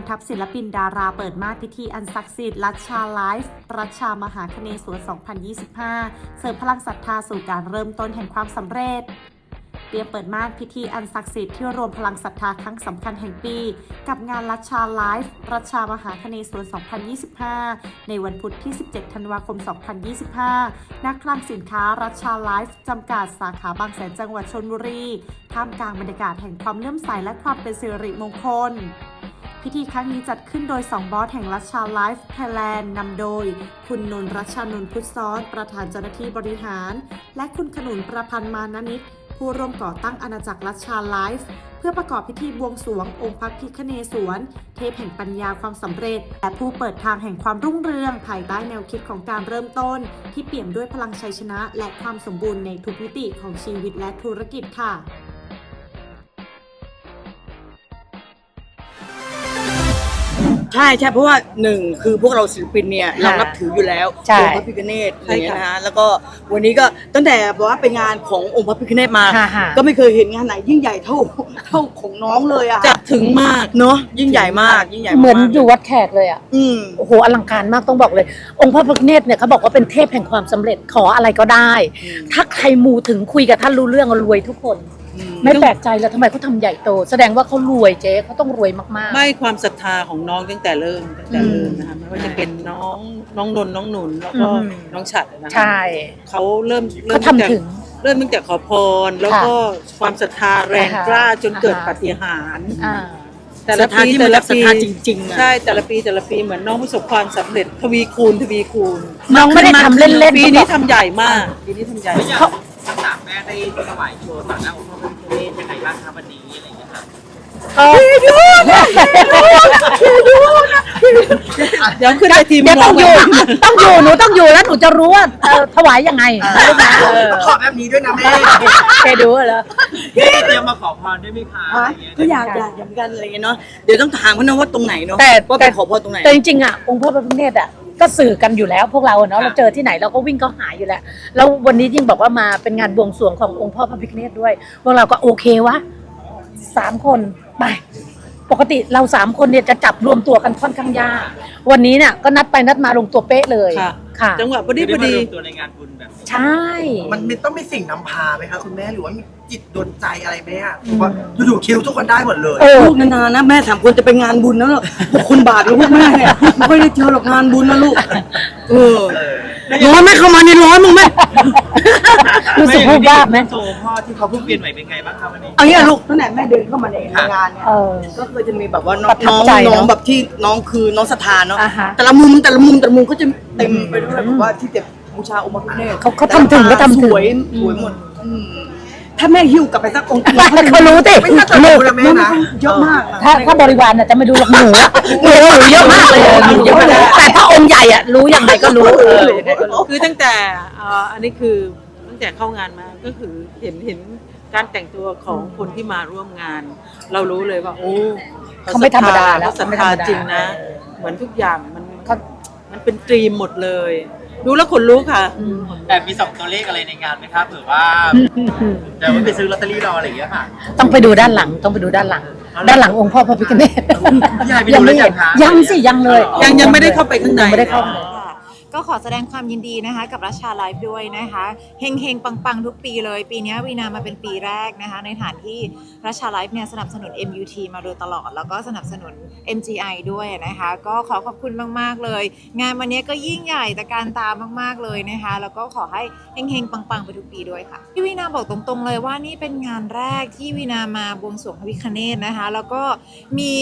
ำทัพศิลปินดาราเปิดมาสพิธีอันศักดิ์สิทธิ์รัชชาไลฟ์รัชชามหาคเนศวร2025 เสริมพลังศรัทธาสู่การเริ่มต้นแห่งความสำเร็จเตรียมเปิดมาสพิธีอันศักดิ์สิทธิ์ที่รวมพลังศรัทธาครั้งสำคัญแห่งปี กับงานรัชชาไลฟ์รัชชามหาคเนศวร2025 ในวันพุธที่ 17 ธันวาคม 2025ณคลังสินค้ารัชชาไลฟ์จำกัดสาขาบางแสนจังหวัดชนบุรี ท่ามกลางบรรยากาศแห่งความเลื่อมใสและความเป็นสิริมงคล พิธีครั้งนี้จัดขึ้นโดย 2 บอสแห่งรัชชาไลฟ์ไทยแลนด์นำโดย คุณนนรัชชานนพุทธซ้อน ประธานเจ้าหน้าที่บริหาร และคุณขนุนประพันธ์มานานิตผู้ร่วมก่อตั้งอาณาจักรรัชชาไลฟ์เพื่อประกอบพิธีบวงสรวงองค์พระพิฆเนศวร เทพแห่งปัญญาความสำเร็จ และผู้เปิดทางแห่งความรุ่งเรือง ภายใต้แนวคิดของการเริ่มต้น ที่เปี่ยมด้วยพลังชัยชนะ และความสมบูรณ์ในทุกมิติของชีวิตและธุรกิจค่ะ ใช่ใช่เพราะว่าหนึ่งคือพวกเราศิลปินเนี่ยเรานับถืออยู่แล้วใช่องค์พระพิฆเนศอะไรอย่างเงี้ยนะฮะแล้วก็วันนี้ก็ตั้งแต่บอกว่าเป็นงานขององค์พระพิฆเนศมา ค่ะค่ะ ก็ไม่เคยเห็นงานไหนยิ่งใหญ่เท่าเท่าของน้องเลยอะจัดถึงมากเนาะยิ่งใหญ่มากยิ่งใหญ่เหมือนากๆอยู่วัดแขกเลยอะ อืม โอ้โหอลังการมากต้องบอกเลย องค์พระพิฆเนศเนี่ยเขาบอกว่าเป็นเทพแห่งความสำเร็จขออะไรก็ได้ อืม ถ้าใครมูถึงคุยกับท่านรู้เรื่องรวยทุกคนอืม ไม่แปลกใจแล้วทำไมเขาทำใหญ่โต แสดงว่าเขารวยเจ๊เขาต้องรวยมาก ไม่ความศรัทธาของน้องตั้งแต่เริ่มตั้งแต่เริ่มนะคะไม่ว่าจะเป็นน้องน้องนนท์น้องหนุนแล้วก็อืม น้องฉัดนะๆ คะใช่เขาเริ่มเขาตั้ทำแต่ถึง เริ่มตั้งแต่ขอพร แล้วก็ความศรัทธาแรงค่ะกล้าจนเกิดอ่าปาฏิหารย์ อ่า แต่ศรัละทธาปีที่แต่มันละรับศรัทปีธาจริงๆอะใช่แต่ละปีแต่ละปีเหมือนน้องประสบความสำเร็จทวีคูณทวีคูณน้องไม่ได้ทำเล่นๆปีนี้เขาบอกทำใหญ่มากปีนี้ทำใหญ่เขาทั้งสา มแม่ได้ถวายโชว์ต่อหน้าองค์พระพิฆเนศยังไงบ้างครับวันนี้อะไรอย่างเงี้ยครับก็เดี๋ยวขึ้นไปทีมเดี๋ยวต้องอยู่ร้ต้องอยู่ หนูต้องอยู่แล้วหนูจะรู้ว่าเอ่อถวายยังไงรู้ไหมเออขอแบบนี้ด้วยนะแม่แกดูเหรอเตรียมมาขอพรด้วยไหมคะอะไรฮะอย่างเงี้ยก็อยากอยากอยากเหมือนกันอะไรอย่างเงี้ยเนาะเดี๋ยวต้องถามเขานะว่าตรงไหนเนาะแต่ ว่าแต่ไปขอพรตรงไหน แต่จริงๆอะองค์พระพิฆเนศอะ ก็สื่อกันอยู่แล้วพวกเราอะเนาะเราเจอที่ไหนเราก็วิ่งเข้าหาอยู่แล้ว แล้ววันนี้ยิ่งบอกว่ามาเป็นงานบวงสรวงขององค์พ่อพระพิฆเนศด้วย พวกเราก็โอเควะสามคนไปปกติเราสามคนเนี่ยจะจับรวมตัวกันค่อนข้างยากวันนี้เนี่ยก็นัดไปนัดมาลงตัวเป๊ะเลยค่ะ ค่ะจังหวะพอดีพอดีได้มารวมตัวในงานบุญแบบนี้ใช่ มันมีต้องมีสิ่งนำพาไหมคะคุณแม่หรือว่ามี จิตดลใจอะไรไหมอะว่าอยู่ๆคิวทุกคนได้หมดเลยเออลูกนานๆนะแม่สามคนจะไปงานบุญแล้วหรอพวกคุณบาทกับพวกแม่เนี่ยไม่ค่อยได้เจอหรอกงานบุญนะลูกเออร้อนไหมเข้ามาในร้อนมึงไหมรู้สึกพูดยากไหมโชว์พ่อที่เขาเพิ่งเปลี่ยนใหม่เป็นไงบ้างครับวันนี้ เอางี้อะลูกตั้งแต่แม่เดินเข้ามาในในงานเนี่ยเออ ก็คือจะมีแบบว่าน้ประทับองใจน้เนองอะแบบที่น้องคือน้องศรัทธาเนาะอ่าฮะแต่ละมุมแต่ละมุมแต่ละมุมก็จะเต็มไปด้วยแบบว่าที่เก็บบูชาองค์พระพิฆเนศเขาเขาทำถึงเขาทำถึง สวยสวยหมดอืม ถ้าแม่หิ้วกลับไปสักองค์เขารู้ติไม่น่าจะรู้นะแม่นะเยอะมากอะถ้าถ้าบริวารน่ะจะไม่ดูหรอกหนูอะหนูหนูเยอะมากเลยอะหนูเยอะมากเลยแต่ถ้าองค์ใหญ่อะรู้ยังไงก็รู้เออยังไงก็รู้คือตั้งแต่เอ่ออันนี้คือตั้งแต่เข้างานมาก็คือเห็นเห็นการแต่งตัวของคนที่มาร่วมงาน เรารู้เลยว่า โอ้เขาไม่ธรรมดาแล้วเขาศรัทไม่ธรธารมดาจริงนะ เหมือนทุกอย่างมันเขา มันเป็นตรีมหมดเลย ดูแล้วขนลุกค่ะอืมแต่มีสองตัวเลขอะไรในงานไหมครับเผื่อว่าแต่ว่าไปซื้อลอตเตอรี่รออะไรอย่างเงี้ยค่ะ ต้องไปดูด้านหลังต้องไปดูด้านหลัง ด้านหลังองค์พ่อพระพิฆเนศยายไปดูแล้วยังคะยังสิยังเลย ยังยังไม่ได้เข้าไปข้างในยังไม่ได้เข้าไปค่ะ ก็ขอแสดงความยินดีนะคะ กับรัชชาไลฟ์ด้วยนะคะเฮงเฮงปังปังๆ ทุกปีเลย ปีนี้วีนามาเป็นปีแรกนะคะ ในฐานที่รัชชาไลฟ์เนี่ยสนับสนุน MUT มาโดยตลอด แล้วก็สนับสนุน MGI ด้วยนะคะ ก็ขอขอบคุณมากๆเลย งานวันนี้ก็ยิ่งใหญ่แต่การตามมากๆเลยนะคะ แล้วก็ขอให้เฮงเฮงปังปังๆ ไปทุกปีด้วยค่ะพี่วีนาบอกตรงๆ เลยว่านี่เป็นงานแรกที่วีนามาบวงสรวงพระพิคเนตนะคะ แล้วก็มี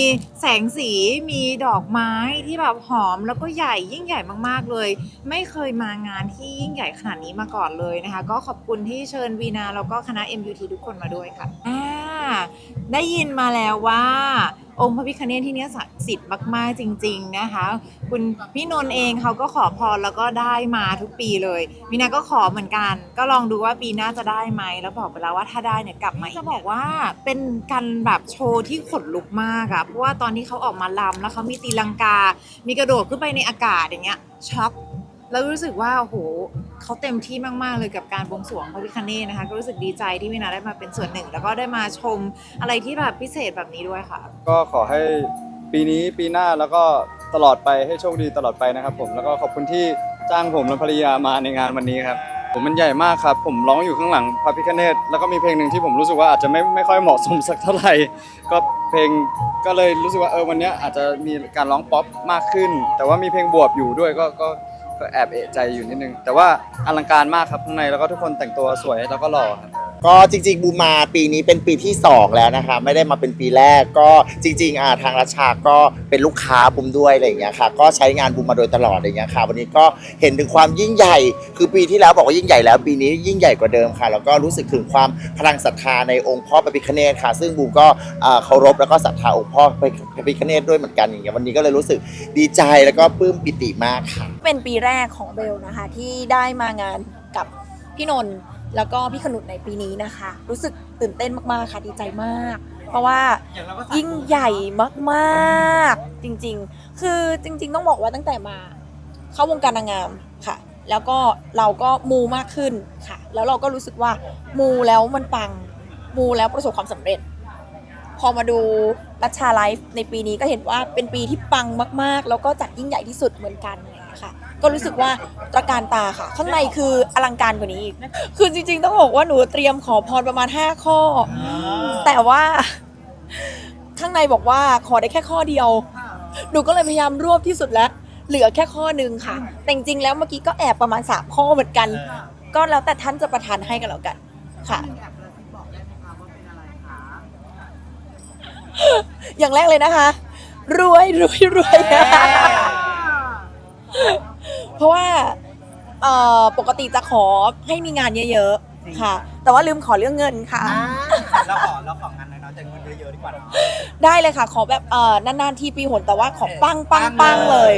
แสงสีมีดอกไม้ที่แบบหอมแล้วก็ใหญ่ยิ่งใหญ่มากๆเลยไม่เคยมางานที่ยิ่งใหญ่ขนาดนี้มาก่อนเลยนะคะ ก็ขอบคุณที่เชิญวีนาแล้วก็คณะ MUT ทุกคนมาด้วยค่ะอ่าได้ยินมาแล้วว่าองค์พระพิคเนตที่เนี้ยศักดิ์สิทธิ์มาก ๆ จริง ๆ นะคะ คุณพี่นนท์เองเขาก็ขอพรแล้วก็ได้มาทุกปีเลยวีนาก็ขอเหมือนกัน ก็ลองดูว่าปีหน้าจะได้ไหมแล้วบอกไปแล้วว่าถ้าได้เนี่ยกลับมาจะบอกว่าเป็นการแบบโชว์ที่ขนลุกมากอะเพราะว่าตอนที่เขาออกมาลำแล้วเขามีตีลังกา มีกระโดดขึ้นไปในอากาศอย่างเงี้ยช็อก แล้วรู้สึกว่าโอ้โหเขาเต็มที่มาก ๆ เลยกับการบวงสรวงพระพิคเนตนะคะ ก็รู้สึกดีใจที่วินาได้มาเป็นส่วนหนึ่ง แล้วก็ได้มาชมอะไรที่แบบพิเศษแบบนี้ด้วยค่ะ ก็ขอให้ปีนี้ปีหน้าแล้วก็ตลอดไปให้โชคดีตลอดไปนะครับผมแล้วก็ขอบคุณที่จ้างผมและภรรยามาในงานวันนี้ครับผมมันใหญ่มากครับ ผมร้องอยู่ข้างหลังพระพิคเนตแล้วก็มีเพลงหนึ่งที่ผมรู้สึกว่าอาจจะไม่ไม่ค่อยเหมาะสมสักเท่าไหร่ก็เพลงก็เลยรู้สึกว่าเออวันนี้อาจจะมีการร้องป๊อปมากขึ้น แต่ว่ามีเพลงบวบอยู่ด้วยก็ก็ ก็แอบเอะใจอยู่นิดนึง แต่ว่าอลังการมากครับข้างในแล้วก็ทุกคนแต่งตัวสวยแล้วก็หล่อครับ ก็จริงๆบูมมาปีนี้เป็นปีที่ 2 แล้วนะคะ ไม่ได้มาเป็นปีแรกก็จริงๆอ่าทางราชาก็เป็นลูกค้าบูมด้วยอะไรอย่างเงี้ยค่ะ ก็ใช้งานบูมมาโดยตลอดอะไรอย่างเงี้ยค่ะ วันนี้ก็เห็นถึงความยิ่งใหญ่ คือปีที่แล้วบอกว่ายิ่งใหญ่แล้ว ปีนี้ยิ่งใหญ่กว่าเดิมค่ะ แล้วก็รู้สึกถึงความพลังศรัทธาในองค์พ่อพระพิฆเนศค่ะ ซึ่งบูมก็อ่าเคารพแล้วก็ศรัทธาองค์พ่อพระพิฆเนศด้วยเหมือนกันอย่างเงี้ยวันนี้ก็เลยรู้สึกดีใจแล้วก็ปลื้มปิติมากค่ะ เป็นปีแรกของเบลนะคะที่ได้มางานกับพี่นนท์ แล้วก็พี่ขนุนในปีนี้นะคะ รู้สึกตื่นเต้นมากๆค่ะดีใจมาก เพราะว่ายิ่งใหญ่มากๆจริงๆ คือจริง ๆ ต้องบอกว่าตั้งแต่มา เข้าวงการนางงามค่ะ แล้วก็เราก็มูมากขึ้นค่ะ แล้วเราก็รู้สึกว่ามูแล้วมันปังมูแล้วประสบความสำเร็จ พอมาดูรัชชาไลฟ์ในปีนี้ก็เห็นว่าเป็นปีที่ปังมาก ๆ แล้วก็จัดยิ่งใหญ่ที่สุดเหมือนกัน อะไรอย่างเงี้ยค่ะ ก็รู้สึกว่าตระการตาค่ะ ข้างในคืออลังการกว่านี้อีกคือจริง ๆ ต้องบอกว่าหนูเตรียมขอพรประมาณ 5 ข้อ แต่ว่าข้างในบอกว่าขอได้แค่ข้อเดียว หนูก็เลยพยายามรวบที่สุดแล้ว เหลือแค่ข้อหนึ่งค่ะ แต่จริงๆแล้วเมื่อกี้ก็แอบประมาณ3ข้อเหมือนกัน ก็แล้วแต่ท่านจะประทานให้กันแล้วกัน ค่ะอย่างแรกเลยนะคะ รวยรวยรวย เพราะว่าเอ่อปกติจะขอให้มีงานเยอะๆค่ะ แต่ว่าลืมขอเรื่องเงินค่ะ เราขอเราของานน้อยๆแต่เงินเยอะๆดีกว่าเนาะ ได้เลยค่ะ ขอแบบเอ่อนานๆทีปีหนแต่ว่าขอปังปังปังเลย